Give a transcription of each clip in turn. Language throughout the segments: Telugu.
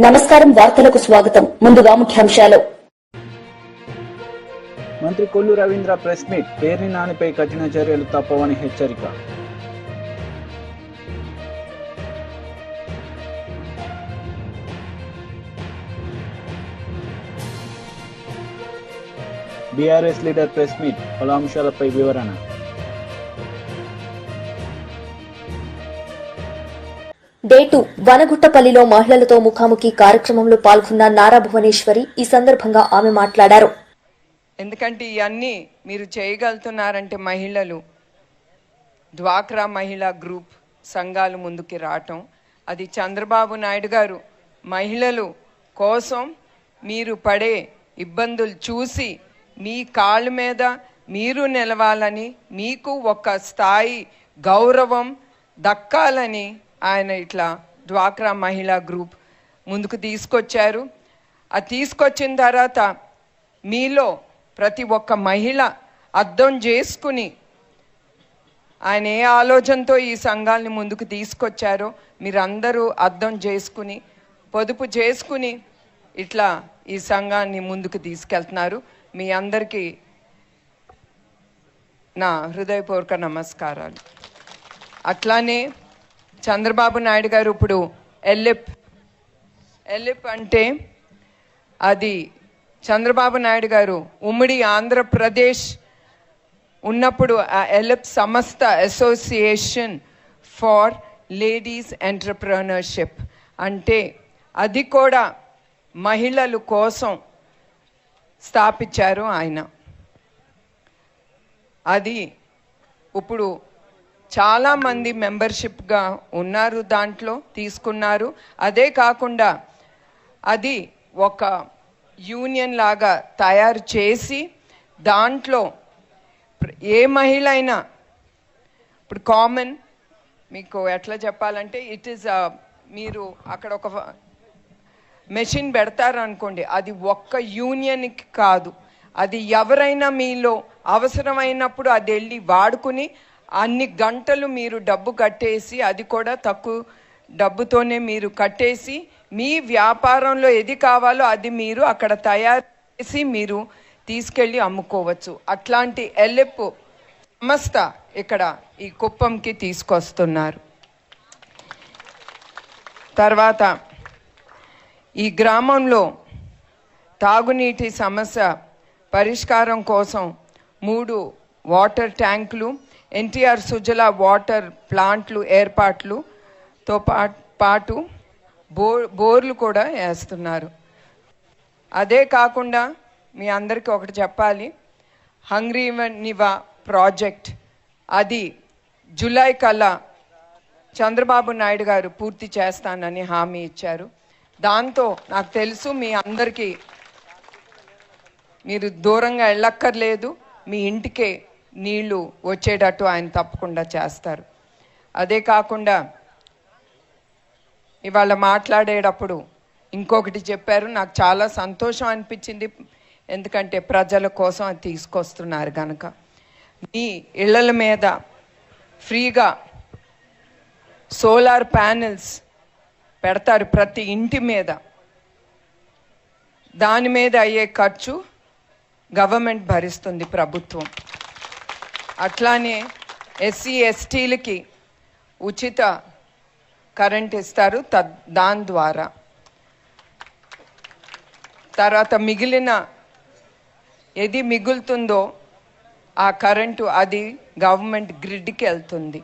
నమస్కారం వార్తలకు స్వాగతం. ముందుగా ముఖ్యాంశాలు. మంత్రి కొల్లు రవీంద్ర ప్రెస్ మీట్. పేర్ని నానిపై కఠిన చర్యలు తప్పవని హెచ్చరిక. BRS leader press meet. పలు అంశాలపై వివరణ. డే టూ వనగుట్టపల్లిలో మహిళలతో ముఖాముఖి కార్యక్రమంలో పాల్గొన్న నారా భువనేశ్వరి ఈ సందర్భంగా ఆమె మాట్లాడారు. ఎందుకంటే ఇవన్నీ మీరు చేయగలుగుతున్నారంటే మహిళలు డ్వాక్రా మహిళా గ్రూప్ సంఘాలు ముందుకి రావటం అది చంద్రబాబు నాయుడు గారు మహిళలు కోసం మీరు పడే ఇబ్బందులు చూసి మీ కాళ్ళ మీద మీరు నిలవాలని మీకు ఒక స్థాయి గౌరవం దక్కాలని ఆయన ఇట్లా డ్వాక్రా మహిళా గ్రూప్ ముందుకు తీసుకొచ్చారు. అది తీసుకొచ్చిన తర్వాత మీలో ప్రతి ఒక్క మహిళ అర్థం చేసుకుని ఆయన ఏ ఆలోచనతో ఈ సంఘాలని ముందుకు తీసుకొచ్చారో మీరందరూ అర్థం చేసుకుని పొదుపు చేసుకుని ఇట్లా ఈ సంఘాన్ని ముందుకు తీసుకెళ్తున్నారు. మీ అందరికీ నా హృదయపూర్వక నమస్కారాలు. అట్లానే చంద్రబాబు నాయుడు గారు ఇప్పుడు ఎల్లిప్ ఎల్లిప్ అంటే అది చంద్రబాబు నాయుడు గారు ఉమ్మడి ఆంధ్రప్రదేశ్ ఉన్నప్పుడు ఆ ఎల్ఎప్ సంస్థ అసోసియేషన్ ఫార్ లేడీస్ ఎంటర్ప్రనర్షిప్. అంటే అది కూడా మహిళలు కోసం స్థాపించారు ఆయన. అది ఇప్పుడు చాలామంది మెంబర్షిప్గా ఉన్నారు దాంట్లో తీసుకున్నారు. అదే కాకుండా అది ఒక యూనియన్ లాగా తయారు చేసి దాంట్లో ఏ మహిళ అయినా ఇప్పుడు కామన్ మీకు ఎట్లా చెప్పాలంటే ఇట్ ఈస్ మీరు అక్కడ ఒక మెషిన్ పెడతారు అనుకోండి అది ఒక్క యూనియన్కి కాదు. అది ఎవరైనా మీలో అవసరమైనప్పుడు అది వెళ్ళి వాడుకుని అన్ని గంటలు మీరు డబ్బు కట్టేసి అది కూడా తక్కువ డబ్బుతోనే మీరు కట్టేసి మీ వ్యాపారంలో ఏది కావాలో అది మీరు అక్కడ తయారు చేసి మీరు తీసుకెళ్ళి అమ్ముకోవచ్చు. అట్లాంటి ఎల్లెప్పు సంస్థ ఇక్కడ ఈ కుప్పంకి తీసుకొస్తున్నారు. తర్వాత ఈ గ్రామంలో తాగునీటి సమస్య పరిష్కారం కోసం మూడు వాటర్ ట్యాంకులు ఎన్టీఆర్ సుజల వాటర్ ప్లాంట్లు ఏర్పాట్లుతో పా- పాటు బోర్ బోర్లు కూడా వేస్తున్నారు. అదే కాకుండా మీ అందరికీ ఒకటి చెప్పాలి. హంగ్రీ నివా ప్రాజెక్ట్ అది జూలై కల్లా చంద్రబాబు నాయుడు గారు పూర్తి చేస్తానని హామీ ఇచ్చారు. దాంతో నాకు తెలుసు మీ అందరికీ మీరు దూరంగా వెళ్ళక్కర్లేదు. మీ ఇంటికే నీళ్ళు వచ్చేటట్టు ఆయన తప్పకుండా చేస్తారు. అదే కాకుండా ఇవాళ మాట్లాడేటప్పుడు ఇంకొకటి చెప్పారు నాకు చాలా సంతోషం అనిపించింది. ఎందుకంటే ప్రజల కోసం అది తీసుకొస్తున్నారు కనుక మీ ఇళ్ళల మీద ఫ్రీగా సోలార్ ప్యానెల్స్ పెడతారు ప్రతి ఇంటి మీద. దాని మీద అయ్యే ఖర్చు గవర్నమెంట్ భరిస్తుంది ప్రభుత్వం. అట్లానే ఎస్సీ ఎస్టీలకి ఉచిత కరెంట్ ఇస్తారు తద్ దాని ద్వారా. తర్వాత మిగిలిన ఏది మిగులుతుందో ఆ కరెంటు అది గవర్నమెంట్ గ్రిడ్కి వెళ్తుంది.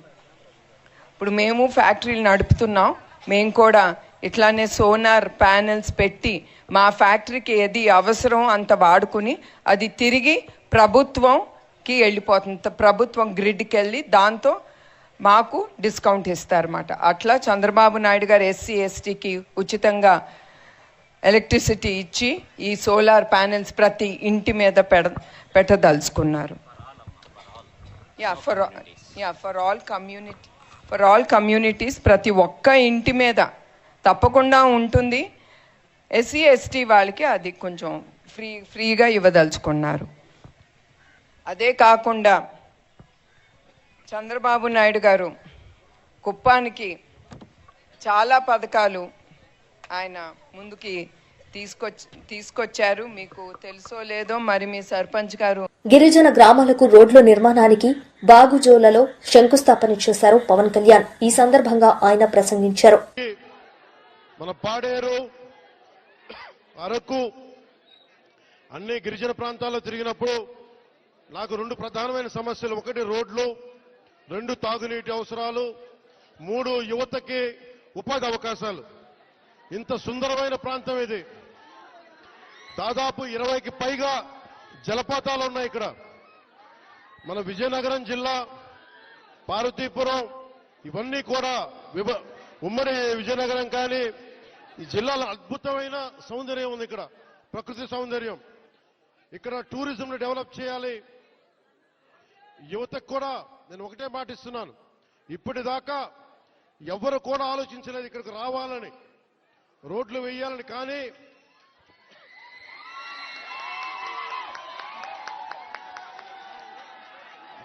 ఇప్పుడు మేము ఫ్యాక్టరీలు నడుపుతున్నాం. మేము కూడా ఇట్లానే సోనార్ ప్యానెల్స్ పెట్టి మా ఫ్యాక్టరీకి ఏది అవసరం అంత వాడుకుని అది తిరిగి ప్రభుత్వం కి వెళ్ళిపోతుంది. ప్రభుత్వం గ్రిడ్కి వెళ్ళి దాంతో మాకు డిస్కౌంట్ ఇస్తారన్నమాట. అట్లా చంద్రబాబు నాయుడు గారు ఎస్సీ ఎస్టీకి ఉచితంగా ఎలక్ట్రిసిటీ ఇచ్చి ఈ సోలార్ ప్యానెల్స్ ప్రతి ఇంటి మీద పెడ పెట్టదలుచుకున్నారు. Yeah for yeah for all community for all communities ప్రతి ఒక్క ఇంటి మీద తప్పకుండా ఉంటుంది. ఎస్సీ ఎస్టీ వాళ్ళకి అది కొంచెం ఫ్రీ ఫ్రీగా ఇవ్వదలుచుకున్నారు. అదే కాకుండా చంద్రబాబు నాయుడు గారు కుప్పానికి చాలా పథకాలు ఆయన ముందుకి తీసుకొచ్చి తీసుకొచ్చారు. మీకు తెలుసో లేదో మరి మీ సర్పంచ్ గారు. గిరిజన గ్రామాలకు రోడ్ల నిర్మాణానికి బాగుజోలలో శంకుస్థాపన చేశారు పవన్ కళ్యాణ్. ఈ సందర్భంగా ఆయన ప్రసంగించారు. మన పాడేరు అరకు అన్ని గిరిజన ప్రాంతాల్లో తిరిగినప్పుడు నాకు రెండు ప్రధానమైన సమస్యలు. ఒకటి రోడ్లు రెండు తాగునీటి అవసరాలు మూడు యువతకి ఉపాధి అవకాశాలు. ఇంత సుందరమైన ప్రాంతం ఇది. దాదాపు ఇరవైకి పైగా జలపాతాలు ఉన్నాయి ఇక్కడ. మన విజయనగరం జిల్లా పార్వతీపురం ఇవన్నీ కూడా విభ ఉమ్మడి విజయనగరం కానీ ఈ జిల్లాలో అద్భుతమైన సౌందర్యం ఉంది ఇక్కడ. ప్రకృతి సౌందర్యం. ఇక్కడ టూరిజంను డెవలప్ చేయాలి. యువతకు కూడా నేను ఒకటే మాట ఇస్తున్నాను. ఇప్పటిదాకా ఎవరు కూడా ఆలోచించలేదు ఇక్కడికి రావాలని. రోడ్లు వేయాలని కానీ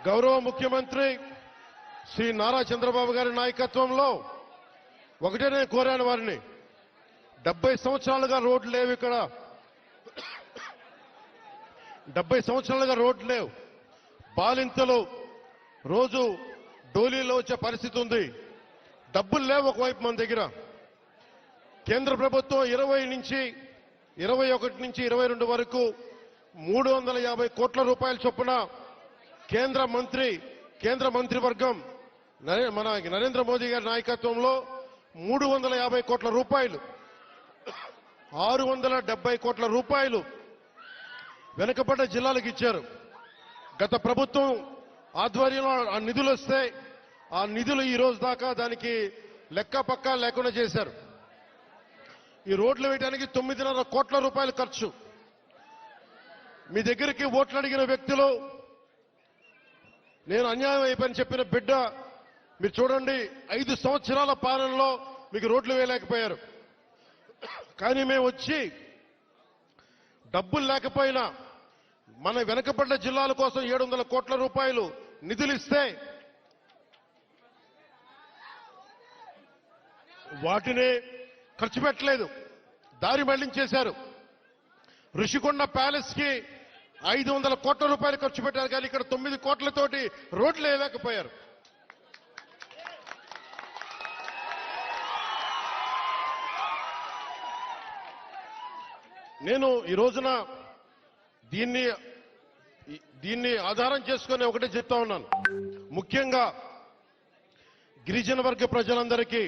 గౌరవ ముఖ్యమంత్రి శ్రీ నారా చంద్రబాబు గారి నాయకత్వంలో ఒకటే నేను కోరాను వారిని. డెబ్బై సంవత్సరాలుగా రోడ్లు లేవు ఇక్కడ. డెబ్బై సంవత్సరాలుగా రోడ్లు లేవు. పాలింతలు రోజు డోలీలో వచ్చే పరిస్థితి ఉంది. డబ్బులు లేవు ఒకవైపు మన దగ్గర. కేంద్ర ప్రభుత్వం ఇరవై నుంచి ఇరవై ఒకటి నుంచి ఇరవై రెండు వరకు మూడు వందల యాభై కోట్ల రూపాయల చొప్పున కేంద్ర మంత్రి కేంద్ర మంత్రివర్గం నరే- మన నరేంద్ర మోదీ గారి నాయకత్వంలో మూడు వందల యాభై కోట్ల రూపాయలు. ఆరు వందల డెబ్బై కోట్ల రూపాయలు వెనుకబడ్డ జిల్లాలకు ఇచ్చారు. గత ప్రభుత్వం ఆధ్వర్యంలో ఆ నిధులు వస్తే ఆ నిధులు ఈ రోజు దాకా దానికి లెక్క పక్క లేకుండా చేశారు. ఈ రోడ్లు వేయడానికి తొమ్మిదిన్నర కోట్ల రూపాయలు ఖర్చు. మీ దగ్గరికి ఓట్లు అడిగిన వ్యక్తులు నేను అన్యాయం అయిపోయిన చెప్పిన బిడ్డ మీరు చూడండి ఐదు సంవత్సరాల పాలనలో మీకు రోడ్లు వేయలేకపోయారు. కానీ మేము వచ్చి డబ్బులు లేకపోయినా మన వెనకబడ్డ జిల్లాల కోసం ఏడు వందల కోట్ల రూపాయలు నిధులు ఇస్తే వాటిని ఖర్చు పెట్టలేదు. దారి మళ్ళించేశారు. ఋషికొండ ప్యాలెస్కి ఐదు వందల కోట్ల రూపాయలు ఖర్చు పెట్టారు కానీ ఇక్కడ తొమ్మిది కోట్లతోటి రోడ్లు వేయలేకపోయారు. నేను ఈ రోజున దీన్ని దీన్ని ఆధారం చేసుకొని ఒకటే చెప్తా ఉన్నాను. ముఖ్యంగా గిరిజన వర్గ ప్రజలందరికీ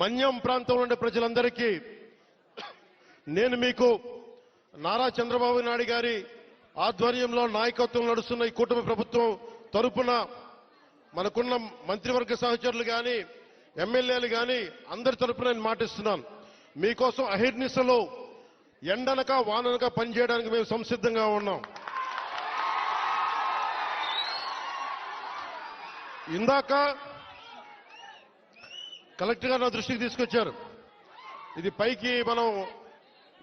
మన్యం ప్రాంతంలో ఉండే ప్రజలందరికీ నేను మీకు నారా చంద్రబాబు నాయుడు గారి ఆధ్వర్యంలో నాయకత్వం నడుస్తున్న ఈ కూటమి ప్రభుత్వం తరపున మనకున్న మంత్రివర్గ సహచరులు కానీ ఎమ్మెల్యేలు కానీ అందరి తరపున నేను మాటిస్తున్నాను. మీకోసం అహిర్నిశలో ఎండలక వానలక పనిచేయడానికి మేము సంసిద్ధంగా ఉన్నాం. ఇందాక కలెక్టర్ గారు నా దృష్టికి తీసుకొచ్చారు. ఇది పైకి మనం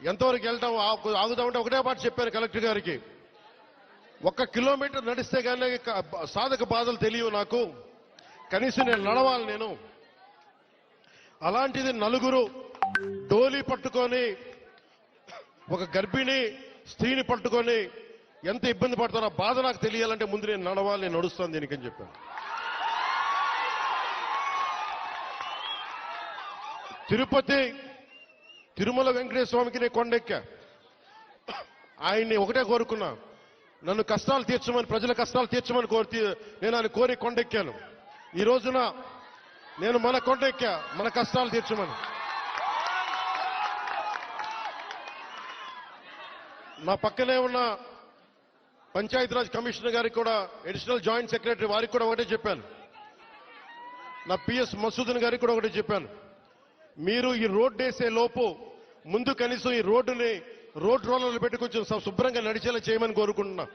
ఎంతవరకు వెళ్ళటం ఆగుదామంటే ఒకటే మాట చెప్పాను కలెక్టర్ గారికి. ఒక్క కిలోమీటర్ నడిస్తే కానీ సాధక బాధలు తెలియవు నాకు. కనీసం నేను నడవాలి నేను. అలాంటిది నలుగురు డోలీ పట్టుకొని ఒక గర్భిణి స్త్రీని పట్టుకొని ఎంత ఇబ్బంది పడుతున్నా బాధ నాకు తెలియాలంటే ముందు నేను నడవాలి నేను నడుస్తాను దీనికి అని చెప్పాను. తిరుపతి తిరుమల వెంకటేశ్వర స్వామికి నేను కొండెక్కా. ఆయన్ని ఒకటే కోరుకున్నా. నన్ను కష్టాలు తీర్చమని ప్రజల కష్టాలు తీర్చమని కోరి నేను ఆయన కోరి కొండెక్కాను. ఈ రోజున నేను మన కొండెక్కా మన కష్టాలు తీర్చమని. నా పక్కనే ఉన్న పంచాయతీరాజ్ కమిషనర్ గారికి కూడా అడిషనల్ జాయింట్ సెక్రటరీ వారికి కూడా ఒకటే చెప్పాను. నా పిఎస్ మసూదన్ గారికి కూడా ఒకటే చెప్పాను. మీరు ఈ రోడ్డు వేసే లోపు ముందు కనీసం ఈ రోడ్డుని రోడ్ రోలర్లు పెట్టి కొంచెం శుభ్రంగా నడిచేలా చేయమని కోరుకుంటున్నా.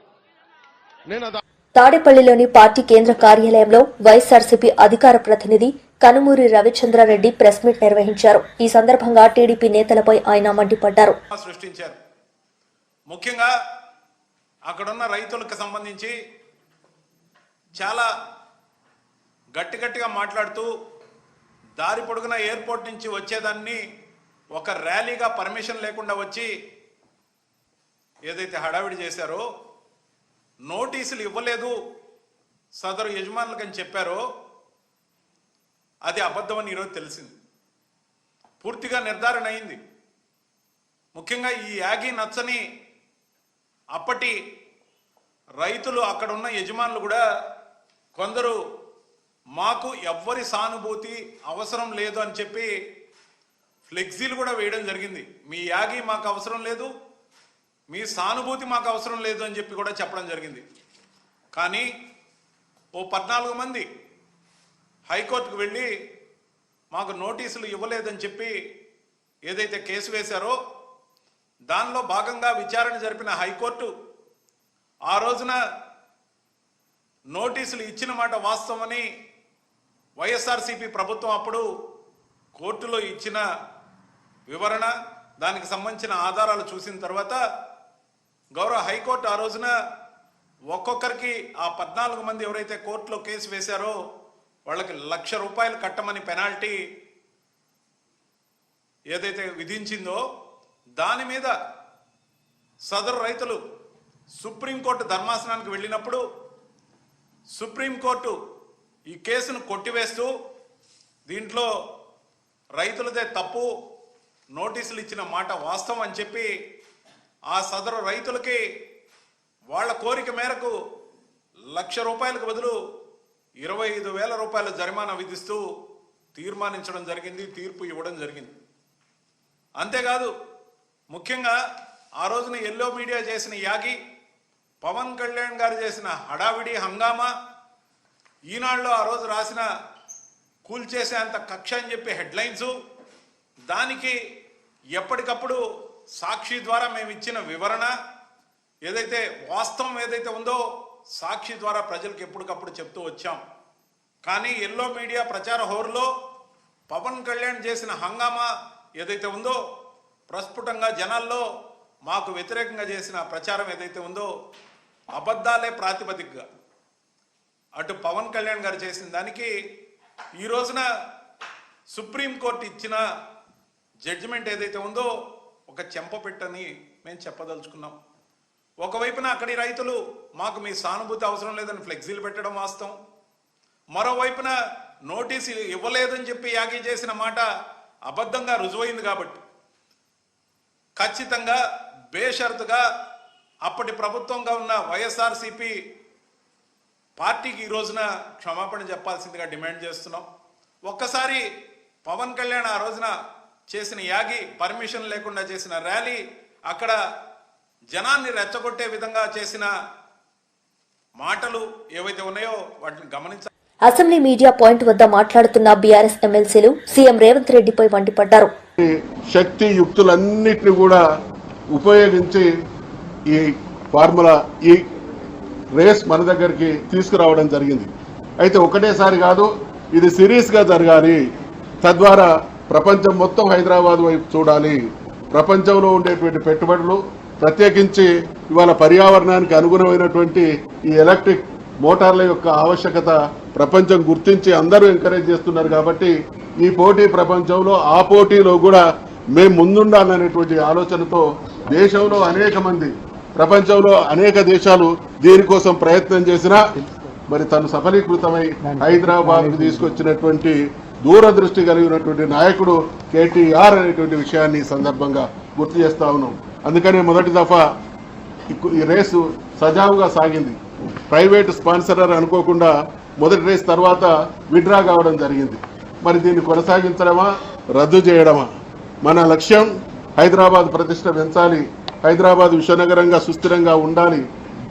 నేను అది తాడేపల్లిలోని పార్టీ కేంద్ర కార్యాలయంలో వైఎస్ఆర్సీపీ అధికార ప్రతినిధి కనుమూరి రవిచంద్రారెడ్డి ప్రెస్ మీట్ నిర్వహించారు. ఈ సందర్భంగా టీడీపీ నేతలపై ఆయన మండిపడ్డారు. సృష్టించారు. ముఖ్యంగా అక్కడున్న రైతులకు సంబంధించి చాలా గట్టి గట్టిగా మాట్లాడుతూ దారి పొడుగున ఎయిర్పోర్ట్ నుంచి వచ్చేదాన్ని ఒక ర్యాలీగా పర్మిషన్ లేకుండా వచ్చి ఏదైతే హడావిడి చేశారో నోటీసులు ఇవ్వలేదు సదరు యజమానులకని చెప్పారో అది అబద్ధమని ఈరోజు తెలిసింది. పూర్తిగా నిర్ధారణ అయింది. ముఖ్యంగా ఈ యాగి నచ్చని అప్పటి రైతులు అక్కడ ఉన్న యజమానులు కూడా కొందరు మాకు ఎవ్వరి సానుభూతి అవసరం లేదు అని చెప్పి ఫ్లెక్సీలు కూడా వేయడం జరిగింది. మీ యాగి మాకు అవసరం లేదు మీ సానుభూతి మాకు అవసరం లేదు అని చెప్పి కూడా చెప్పడం జరిగింది. కానీ ఓ పద్నాలుగు మంది హైకోర్టుకు వెళ్ళి మాకు నోటీసులు ఇవ్వలేదని చెప్పి ఏదైతే కేసు వేశారో దానిలో భాగంగా విచారణ జరిపిన హైకోర్టు ఆ రోజున నోటీసులు ఇచ్చిన మాట వాస్తవమని వైఎస్ఆర్సీపీ ప్రభుత్వం అప్పుడు కోర్టులో ఇచ్చిన వివరణ దానికి సంబంధించిన ఆధారాలు చూసిన తర్వాత గౌరవ హైకోర్టు ఆ రోజున ఒక్కొక్కరికి ఆ పద్నాలుగు మంది ఎవరైతే కోర్టులో కేసు వేశారో వాళ్ళకి లక్ష రూపాయలు కట్టమని పెనాల్టీ ఏదైతే విధించిందో దాని మీద సదరు రైతులు సుప్రీంకోర్టు ధర్మాసనానికి వెళ్ళినప్పుడు సుప్రీంకోర్టు ఈ కేసును కొట్టివేస్తూ దీంట్లో రైతులదే తప్పు నోటీసులు ఇచ్చిన మాట వాస్తవం అని చెప్పి ఆ సదరు రైతులకి వాళ్ళ కోరిక మేరకు లక్ష రూపాయలకు బదులు ఇరవై ఐదు వేల రూపాయల జరిమానా విధిస్తూ తీర్మానించడం జరిగింది తీర్పు ఇవ్వడం జరిగింది. అంతేకాదు ముఖ్యంగా ఆ రోజున ఎల్లో మీడియా చేసిన యాగి పవన్ కళ్యాణ్ గారు చేసిన హడావిడి హంగామా ఈనాడులో ఆ రోజు రాసిన కూల్చేసేంత కక్ష అని చెప్పి హెడ్లైన్స్ దానికి ఎప్పటికప్పుడు సాక్షి ద్వారా మేము ఇచ్చిన వివరణ ఏదైతే వాస్తవం ఏదైతే ఉందో సాక్షి ద్వారా ప్రజలకు ఎప్పటికప్పుడు చెప్తూ వచ్చాం. కానీ ఎల్లో మీడియా ప్రచార హోరులో పవన్ కళ్యాణ్ చేసిన హంగామా ఏదైతే ఉందో ప్రస్ఫుటంగా జనాల్లో మాకు వ్యతిరేకంగా చేసిన ప్రచారం ఏదైతే ఉందో అబద్ధాలే ప్రాతిపదికగా. అటు పవన్ కళ్యాణ్ గారు చేసిన దానికి ఈ రోజున సుప్రీంకోర్టు ఇచ్చిన జడ్జిమెంట్ ఏదైతే ఉందో ఒక చెంపపెట్టని మేము చెప్పదలుచుకున్నాం. ఒకవైపున అక్కడి రైతులు మాకు మీ సానుభూతి అవసరం లేదని ఫ్లెక్సీలు పెట్టడం వాస్తవం. మరోవైపున నోటీసు ఇవ్వలేదని చెప్పి యాగి చేసిన మాట అబద్ధంగా రుజువైంది కాబట్టి. ఖచ్చితంగా బేషరతుగా అప్పటి ప్రభుత్వంగా ఉన్న వైఎస్ఆర్సిపి పార్టీకి ఈ రోజున క్షమాపణ చెప్పాల్సిందిగా డిమాండ్ చేస్తున్నాం. ఒక్కసారి పవన్ కళ్యాణ్ ఆ రోజున చేసిన యాగి పర్మిషన్ లేకుండా చేసిన ర్యాలీ అక్కడ జనాన్ని రెచ్చగొట్టే విధంగా చేసిన మాటలు ఏవైతే ఉన్నాయో వాటిని గమనించాలి అసెంబ్లీ మీడియా పాయింట్ వద్ద మాట్లాడుతున్న బీఆర్ఎస్ ఎమ్మెల్సీలు సీఎం రేవంత్ రెడ్డిపై మండిపడ్డారు శక్తి యుక్తులన్నిటిని కూడా ఉపయోగించి ఈ ఫార్ములా ఈ రేస్ మన దగ్గరికి తీసుకురావడం జరిగింది. అయితే ఒకటేసారి కాదు ఇది సిరీస్గా జరగాలి. తద్వారా ప్రపంచం మొత్తం హైదరాబాద్ వైపు చూడాలి. ప్రపంచంలో ఉండేటువంటి పెట్టుబడులు ప్రత్యేకించి ఇవాళ పర్యావరణానికి అనుగుణమైనటువంటి ఈ ఎలక్ట్రిక్ మోటార్ల యొక్క ఆవశ్యకత ప్రపంచం గుర్తించి అందరూ ఎంకరేజ్ చేస్తున్నారు కాబట్టి ఈ పోటీ ప్రపంచంలో ఆ పోటీలో కూడా మేము ముందుండాలనేటువంటి ఆలోచనతో దేశంలో అనేక మంది ప్రపంచంలో అనేక దేశాలు దీనికోసం ప్రయత్నం చేసినా మరి తను సఫలీకృతమై హైదరాబాద్కు తీసుకొచ్చినటువంటి దూరదృష్టి కలిగినటువంటి నాయకుడు కేటీఆర్ అనేటువంటి విషయాన్ని సందర్భంగా గుర్తు చేస్తా ఉన్నాం. అందుకనే మొదటి దఫా ఈ రేసు సజావుగా సాగింది. ప్రైవేట్ స్పాన్సరర్ అనుకోకుండా మొదటి రేస్ తర్వాత విడ్రా కావడం జరిగింది. మరి దీన్ని కొనసాగించడమా? రద్దు చేయడమా? మన లక్ష్యం హైదరాబాద్ ప్రతిష్ట పెంచాలి. హైదరాబాద్ విశ్వనగరంగా సుస్థిరంగా ఉండాలి.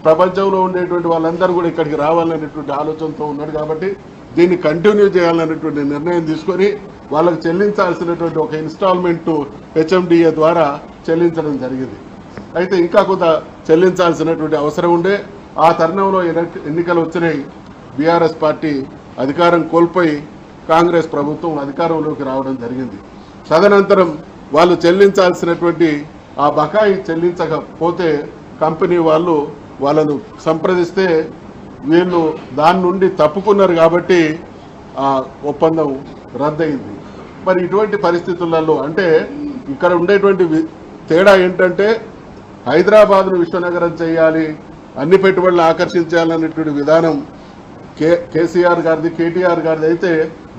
ప్రపంచంలో ఉండేటువంటి వాళ్ళందరూ కూడా ఇక్కడికి రావాలనేటువంటి ఆలోచనతో ఉన్నాడు కాబట్టి దీన్ని కంటిన్యూ చేయాలనేటువంటి నిర్ణయం తీసుకొని వాళ్ళకి చెల్లించాల్సినటువంటి ఒక ఇన్స్టాల్మెంట్ హెచ్ఎండిఏ ద్వారా చెల్లించడం జరిగింది. అయితే ఇంకా కొంత చెల్లించాల్సినటువంటి అవసరం ఉండే. ఆ తరుణంలో ఎన్ని- ఎన్నికలు వచ్చినాయి. బీఆర్ఎస్ పార్టీ అధికారం కోల్పోయి కాంగ్రెస్ ప్రభుత్వం అధికారంలోకి రావడం జరిగింది. తదనంతరం వాళ్ళు చెల్లించాల్సినటువంటి ఆ బకాయి చెల్లించకపోతే కంపెనీ వాళ్ళు వాళ్ళను సంప్రదిస్తే వీళ్ళు దాని నుండి తప్పుకున్నారు కాబట్టి ఆ ఒప్పందం రద్దయింది. మరి ఇటువంటి పరిస్థితులలో అంటే ఇక్కడ ఉండేటువంటి తేడా ఏంటంటే హైదరాబాద్ను విశ్వనగరం చేయాలి అన్ని పెట్టుబడులు ఆకర్షించాలనేటువంటి విధానం కే కేసీఆర్ గారిది కేటీఆర్ గారిది అయితే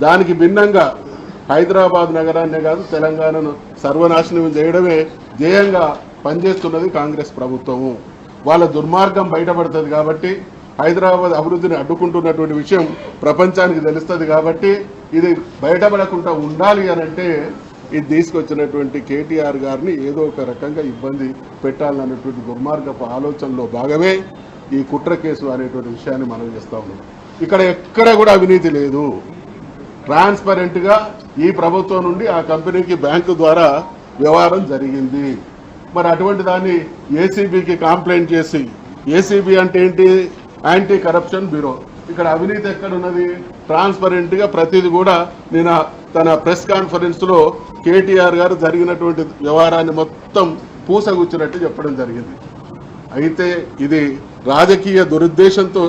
దానికి భిన్నంగా హైదరాబాద్ నగరాన్నే కాదు తెలంగాణను సర్వనాశనం చేయడమే ధ్యేయంగా పనిచేస్తున్నది కాంగ్రెస్ ప్రభుత్వము. వాళ్ళ దుర్మార్గం బయటపడుతుంది కాబట్టి హైదరాబాద్ అభివృద్ధిని అడ్డుకుంటున్నటువంటి విషయం ప్రపంచానికి తెలుస్తుంది కాబట్టి ఇది బయటపడకుండా ఉండాలి అని అంటే ఇది తీసుకొచ్చినటువంటి కేటీఆర్ గారిని ఏదో ఒక రకంగా ఇబ్బంది పెట్టాలన్నటువంటి దుర్మార్గపు ఆలోచనలో భాగమే ఈ కుట్ర కేసు అనేటువంటి విషయాన్ని మనం చేస్తూ ఉన్నాం. ఇక్కడ ఎక్కడ కూడా అవినీతి లేదు. ట్రాన్స్పరెంట్గా ఈ ప్రభుత్వం నుండి ఆ కంపెనీకి బ్యాంకు ద్వారా వ్యవహారం జరిగింది. మరి అటువంటి దాన్ని ఏసీబీకి కంప్లైంట్ చేసి ఏసీబీ అంటే ఏంటి? యాంటీ కరప్షన్ బ్యూరో ఇక్కడ అవినీతి ఎక్కడ ఉన్నది ట్రాన్స్పరెంట్ ప్రతిది కూడా నేను తన ప్రెస్ కాన్ఫరెన్స్లో కేటీఆర్ గారు జరిగినటువంటి వ్యవహారాన్ని మొత్తం పూసగుచ్చినట్టు చెప్పడం జరిగింది. అయితే ఇది రాజకీయ దురుద్దేశంతో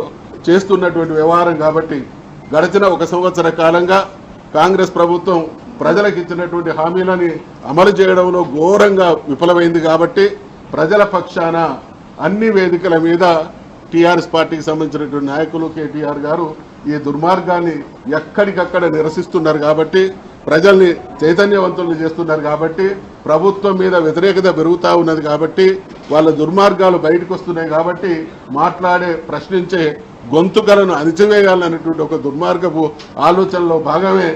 చేస్తున్నటువంటి వ్యవహారం కాబట్టి గడిచిన ఒక సంవత్సర కాలంగా కాంగ్రెస్ ప్రభుత్వం ప్రజలకు ఇచ్చినటువంటి హామీలని అమలు చేయడంలో ఘోరంగా విఫలమైంది కాబట్టి ప్రజల పక్షాన అన్ని వేదికల మీద టీఆర్ఎస్ పార్టీకి సంబంధించినటువంటి నాయకులు కేటీఆర్ గారు ఈ దుర్మార్గాన్ని ఎక్కడికక్కడ నిరసిస్తున్నారు కాబట్టి ప్రజల్ని చైతన్యవంతులు చేస్తున్నారు కాబట్టి ప్రభుత్వం మీద వ్యతిరేకత పెరుగుతూ ఉన్నది కాబట్టి వాళ్ళ దుర్మార్గాలు బయటకు వస్తున్నాయి కాబట్టి మాట్లాడే ప్రశ్నించే గొంతుకలను అణిచివేయాలనేటువంటి ఒక దుర్మార్గపు ఆలోచనలో భాగమే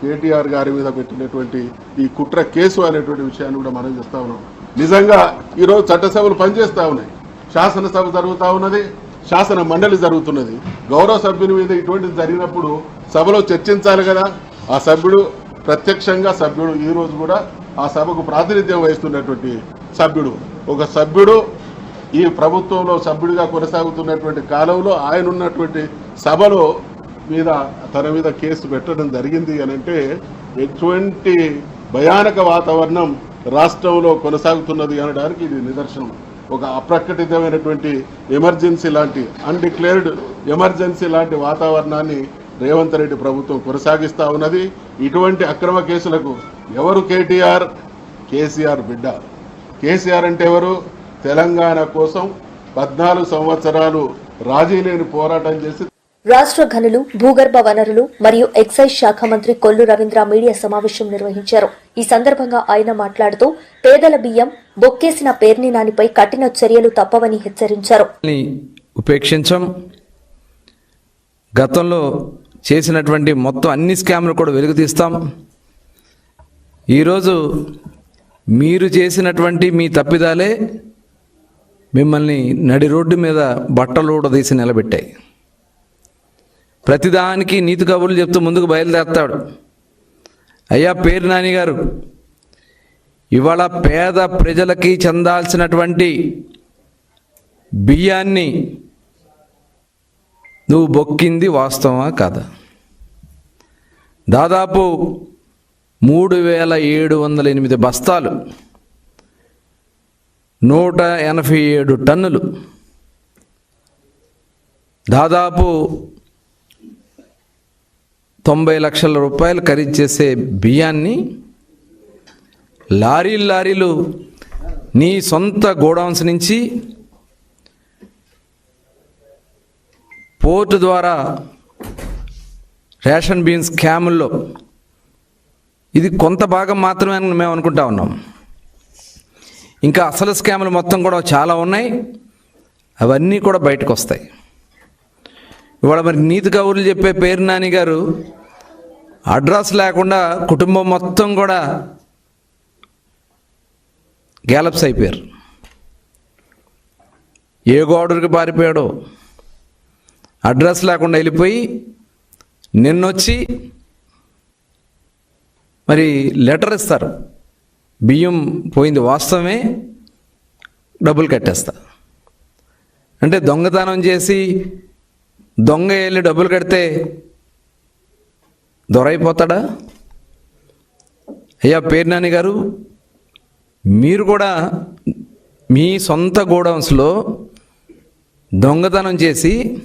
కేటీఆర్ గారి మీద పెట్టినటువంటి ఈ కుట్ర కేసు అనేటువంటి విషయాన్ని కూడా మనం చేస్తా ఉన్నాం. నిజంగా ఈరోజు చట్టసభలు పనిచేస్తా ఉన్నాయి. శాసనసభ జరుగుతూ ఉన్నది శాసన మండలి జరుగుతున్నది. గౌరవ సభ్యుని మీద ఇటువంటిది జరిగినప్పుడు సభలో చర్చించాలి కదా. ఆ సభ్యుడు ప్రత్యక్షంగా సభ్యుడు ఈరోజు కూడా ఆ సభకు ప్రాతినిధ్యం వహిస్తున్నటువంటి సభ్యుడు. ఒక సభ్యుడు ఈ ప్రభుత్వంలో సభ్యుడిగా కొనసాగుతున్నటువంటి కాలంలో ఆయన ఉన్నటువంటి సభలో మీద తన మీద కేసు పెట్టడం జరిగింది అని అంటే ఎటువంటి భయానక వాతావరణం రాష్ట్రంలో కొనసాగుతున్నది అనడానికి ఇది నిదర్శనం. ఒక అప్రకటితమైనటువంటి ఎమర్జెన్సీ లాంటి అన్డిక్లేర్డ్ ఎమర్జెన్సీ లాంటి వాతావరణాన్ని రేవంత్ రెడ్డి ప్రభుత్వం కొనసాగిస్తూ ఉన్నది. ఇటువంటి అక్రమ కేసులకు ఎవరు కేటీఆర్? కేసీఆర్ బిడ్డ. కేసీఆర్ అంటే ఎవరు? తెలంగాణ కోసం పద్నాలుగు సంవత్సరాలు రాజీ లేని పోరాటం చేసి రాష్ట్ర గనులు భూగర్భ వనరులు మరియు ఎక్సైజ్ శాఖ మంత్రి కొల్లు రవీంద్ర మీడియా సమావేశం నిర్వహించారు. ఈ సందర్భంగా ఆయన మాట్లాడుతూ పేదల బియ్యం బొక్కేసిన పేర్ని నానిపై కఠిన చర్యలు తప్పవని హెచ్చరించారు. ఉపేక్షించం. గతంలో చేసినటువంటి మొత్తం అన్ని స్కామ్లు కూడా వెలుగు తీస్తాం ఈరోజు మీరు చేసినటువంటి మీ తప్పిదాలే మిమ్మల్ని నడి రోడ్డు మీద బట్టలు ఊడదీసి నిలబెట్టాయి. ప్రతిదానికి నీతి కబుర్లు చెప్తూ ముందుకు బయలుదేస్తాడు అయ్యా పేరు నాని గారు. ఇవాళ పేద ప్రజలకి చెందాల్సినటువంటి బియ్యాన్ని నువ్వు బొక్కింది వాస్తవమా కాదా? దాదాపు మూడు వేల ఏడు వందల ఎనిమిది బస్తాలు నూట ఎనభై ఏడు టన్నులు. దాదాపు తొంభై లక్షల రూపాయలు ఖరీదు చేసే బియ్యాన్ని లారీలు లారీలు నీ సొంత గోడౌన్స్ నుంచి పోర్టు ద్వారా రేషన్ బీన్స్ క్యాముల్లో. ఇది కొంత భాగం మాత్రమే అని మేము అనుకుంటా ఉన్నాం. ఇంకా అసలు స్కాములు మొత్తం కూడా చాలా ఉన్నాయి. అవన్నీ కూడా బయటకు వస్తాయి ఇవాళ మరి నీతి కౌరులు చెప్పే పేరు నాని గారు అడ్రస్ లేకుండా కుటుంబం మొత్తం కూడా గ్యాలప్స్ అయిపోయారు. ఏ గోడరికి పారిపోయాడో అడ్రస్ లేకుండా వెళ్ళిపోయి నిన్నొచ్చి మరి లెటర్ ఇస్తారు. బియ్యం పోయింది వాస్తవమే డబ్బులు కట్టేస్తా. అంటే దొంగతనం చేసి దొంగ వెళ్ళి డబ్బులు కడితే దొరైపోతాడా? అయ్యా పేర్నాని గారు మీరు కూడా మీ సొంత గోడౌన్స్లో దొంగతనం చేసి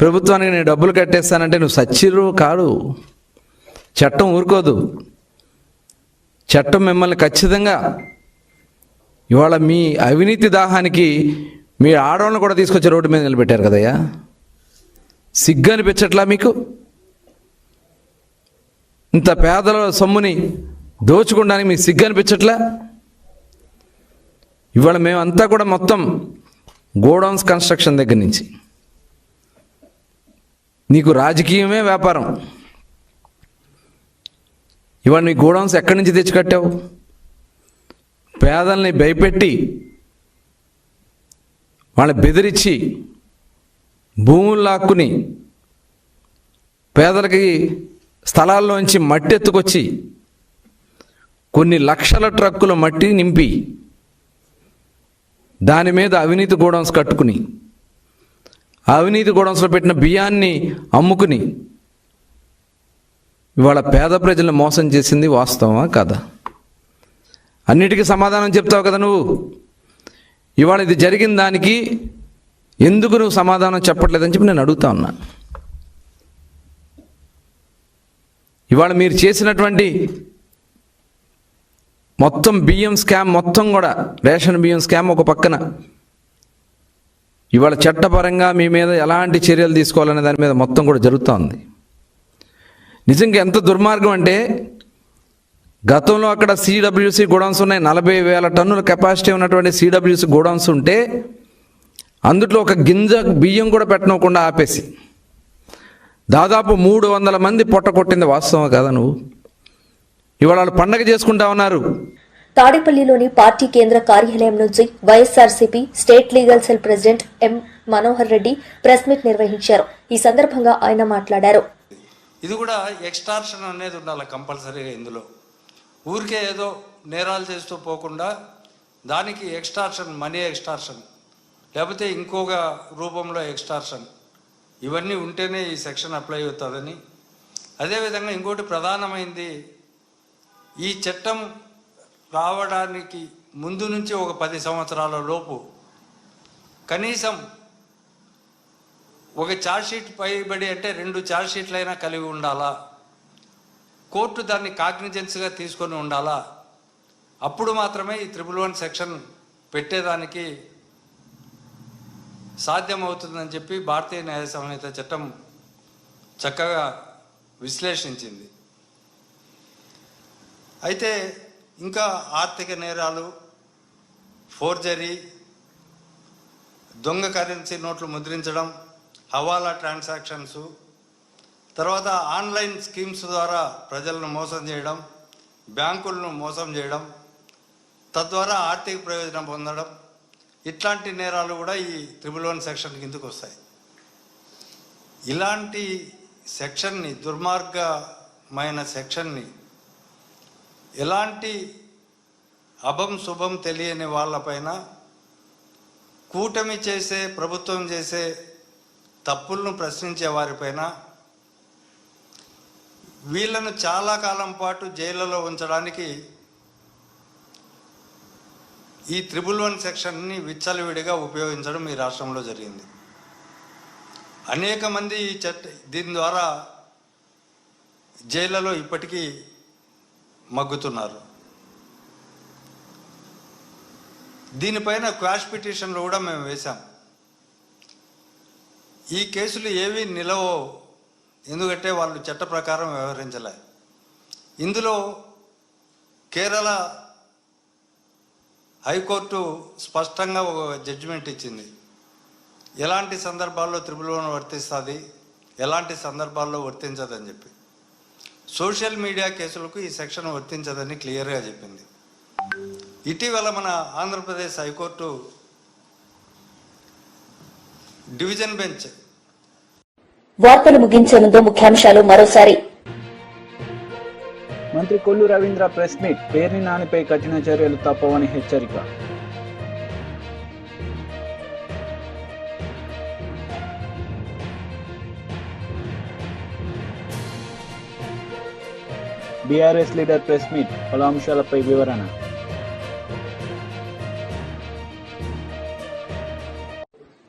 ప్రభుత్వానికి నేను డబ్బులు కట్టేస్తానంటే నువ్వు సచ్చిరు కాడు చట్టం ఊరుకోదు. చట్టం మిమ్మల్ని ఖచ్చితంగా ఇవాళ మీ అవినీతి దాహానికి మీ ఆడవాళ్ళని కూడా తీసుకొచ్చి రోడ్డు మీద నిలబెట్టారు కదయ్యా? సిగ్గు అనిపించట్లా మీకు? ఇంత పేదల సొమ్ముని దోచుకోవడానికి మీకు సిగ్గు అనిపించట్లా? ఇవాళ మేమంతా కూడా మొత్తం గోడౌన్స్ కన్స్ట్రక్షన్ దగ్గర నుంచి. నీకు రాజకీయమే వ్యాపారం. ఇవాళ నీ గోడౌన్స్ ఎక్కడి నుంచి తెచ్చి కట్టావు పేదల్ని భయపెట్టి వాళ్ళని బెదిరించి భూములు లాక్కుని పేదలకి స్థలాల్లోంచి మట్టి ఎత్తుకొచ్చి కొన్ని లక్షల ట్రక్కుల మట్టి నింపి దాని మీద అవినీతి గోడౌన్స్ కట్టుకుని అవినీతి గోడౌన్స్లో పెట్టిన బియ్యాన్ని అమ్ముకుని ఇవాళ పేద ప్రజలను మోసం చేసింది వాస్తవమా కదా? అన్నిటికీ సమాధానం చెప్తావు కదా నువ్వు. ఇవాళ ఇది జరిగిన దానికి ఎందుకు నువ్వు సమాధానం చెప్పట్లేదని చెప్పి నేను అడుగుతా ఉన్నా. ఇవాళ మీరు చేసినటువంటి మొత్తం బియ్యం స్కామ్ మొత్తం కూడా రేషన్ బియ్యం స్కామ్ ఒక పక్కన. ఇవాళ చట్టపరంగా మీ మీద ఎలాంటి చర్యలు తీసుకోవాలనే దాని మీద మొత్తం కూడా జరుగుతూ ఉంది. నిజంగా ఎంత దుర్మార్గం అంటే గతంలో అక్కడ సిడబ్ల్యూసి గోడౌన్స్ ఉన్నాయి నలభై వేల టన్నుల కెపాసిటీ ఉన్నటువంటి సిడబ్ల్యూసి గోడౌన్స్ ఉంటే అందులో ఒక గింజ బియ్యం కూడా పెట్టనకుండా ఆపేసి దాదాపు మూడు వందల మంది పొట్ట కొట్టింది వాస్తవం కదా నువ్వు? ఇవాళ వాళ్ళు పండగ చేసుకుంటా ఉన్నారు. తాడేపల్లిలోని పార్టీ కేంద్ర కార్యాలయం నుంచి YSRCP state legal cell president M. Manohar Reddy press meet నిర్వహించారు. ఈ సందర్భంగా ఆయన మాట్లాడారు. ఇది కూడా ఎక్స్టార్షన్ అనేది ఉండాలి కంపల్సరీగా ఇందులో. ఊరికే ఏదో నేరాలు చేస్తూ పోకుండా దానికి ఎక్స్టార్షన్ మనీ ఎక్స్టార్షన్ లేకపోతే ఇంకొక రూపంలో ఎక్స్టార్షన్ ఇవన్నీ ఉంటేనే ఈ సెక్షన్ అప్లై అవుతుందని. అదేవిధంగా ఇంకోటి ప్రధానమైంది ఈ చట్టం రావడానికి ముందు నుంచి ఒక పది సంవత్సరాల లోపు కనీసం ఒక ఛార్జ్షీట్ పైబడి అంటే రెండు ఛార్జ్షీట్లైనా కలిగి ఉండాలా? కోర్టు దాన్ని కాగ్నిజెన్స్గా తీసుకొని ఉండాలా? అప్పుడు మాత్రమే ఈ త్రిబుల్ వన్ సెక్షన్ పెట్టేదానికి సాధ్యమవుతుందని చెప్పి భారతీయ న్యాయ సంహిత చట్టం చక్కగా విశ్లేషించింది. అయితే ఇంకా ఆర్థిక నేరాలు ఫోర్జరీ దొంగ కరెన్సీ నోట్లు ముద్రించడం హవాలా ట్రాన్సాక్షన్స్ తర్వాత ఆన్లైన్ స్కీమ్స్ ద్వారా ప్రజలను మోసం చేయడం బ్యాంకులను మోసం చేయడం తద్వారా ఆర్థిక ప్రయోజనం పొందడం ఇట్లాంటి నేరాలు కూడా ఈ త్రిబుల్ వన్ సెక్షన్ కిందకు వస్తాయి. ఇలాంటి సెక్షన్ని దుర్మార్గమైన సెక్షన్ని ఎలాంటి అభం శుభం తెలియని వాళ్ళపైన కూటమి చేసే ప్రభుత్వం చేసే తప్పులను ప్రశ్నించే వారిపైన వీళ్ళను చాలా కాలం పాటు జైళ్ళలో ఉంచడానికి ఈ త్రిబుల్ వన్ సెక్షన్ని విచ్చలవిడిగా ఉపయోగించడం ఈ రాష్ట్రంలో జరిగింది. అనేక మంది ఈ చట్ట దీని ద్వారా జైళ్ళలో ఇప్పటికీ మగ్గుతున్నారు. దీనిపైన క్వాష్ పిటిషన్లు కూడా మేము వేశాం. ఈ కేసులు ఏవి నిలవో ఎందుకంటే వాళ్ళు చట్ట ప్రకారం వ్యవహరించలే. ఇందులో కేరళ హైకోర్టు స్పష్టంగా ఒక జడ్జిమెంట్ ఇచ్చింది. ఎలాంటి సందర్భాల్లో త్రిపుల్ వర్తిస్తుంది? ఎలాంటి సందర్భాల్లో వర్తించదని చెప్పి. సోషల్ మీడియా కేసులకు ఈ సెక్షన్ వర్తించదని క్లియర్గా చెప్పింది. ఇటీవల మన ఆంధ్రప్రదేశ్ హైకోర్టు డివిజన్ బెంచ్. వార్తలు ముగించే ముందు ముఖ్యాంశాలు మరోసారి. మంత్రి కొల్లు రవీంద్ర ప్రెస్ మీట్ పేర్ని నానిపై కఠిన చర్యలు తప్పవని హెచ్చరిక. బీఆర్ఎస్ లీడర్ ప్రెస్ మీట్ పలు అంశాలపై వివరణ.